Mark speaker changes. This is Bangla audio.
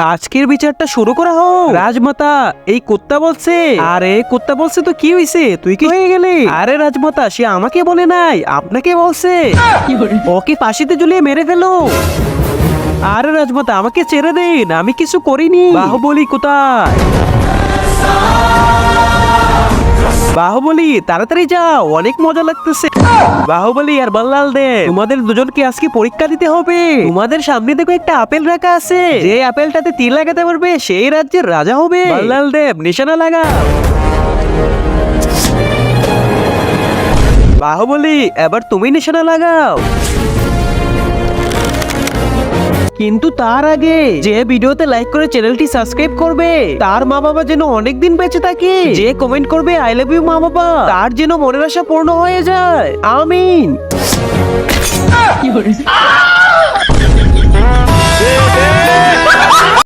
Speaker 1: আজকের বিচারটা শুরু করা হোক। রাজমাতা, এই কুত্তা বলছে। আরে, কুত্তা বলছে তো কি হইছে? তুই কি হয়ে গেলি? আরে, রাজমাতা, সে আমাকে বলে নাই, আপনাকে বলছে। ওকে ফাঁসিতে ঝুলিয়ে মেরে ফেলো। আরে, রাজমাতা, আমাকে ছেড়ে দিন, আমি কিছু করিনি। বাহুবলী কোথায়? বাহুবলি, তাড়াতাড়ি যাও, অনেক মজা লাগতেছে। বাহুবলি আর বল্লাল দে, তোমাদের দুজনকে আজকে পরীক্ষা দিতে হবে। তোমাদের সামনে দেখো একটা আপেল রাখা আছে। যে আপেলটাতে তীর লাগাতে পারবে, সেই রাজ্যের রাজা হবে। বল্লাল দেব নিশানা লাগা বাহুবলি, এবার তুমি নিশানা লাগাও। কিন্তু তার আগে যে ভিডিওতে লাইক করে চ্যানেলটি সাবস্ক্রাইব করবে, তার মা বাবা যেন অনেকদিন বেঁচে থাকে। যে কমেন্ট করবে আই লাভ ইউ মা বাবা তার যেন মনের আশা পূর্ণ হয়ে যায়। আমিন।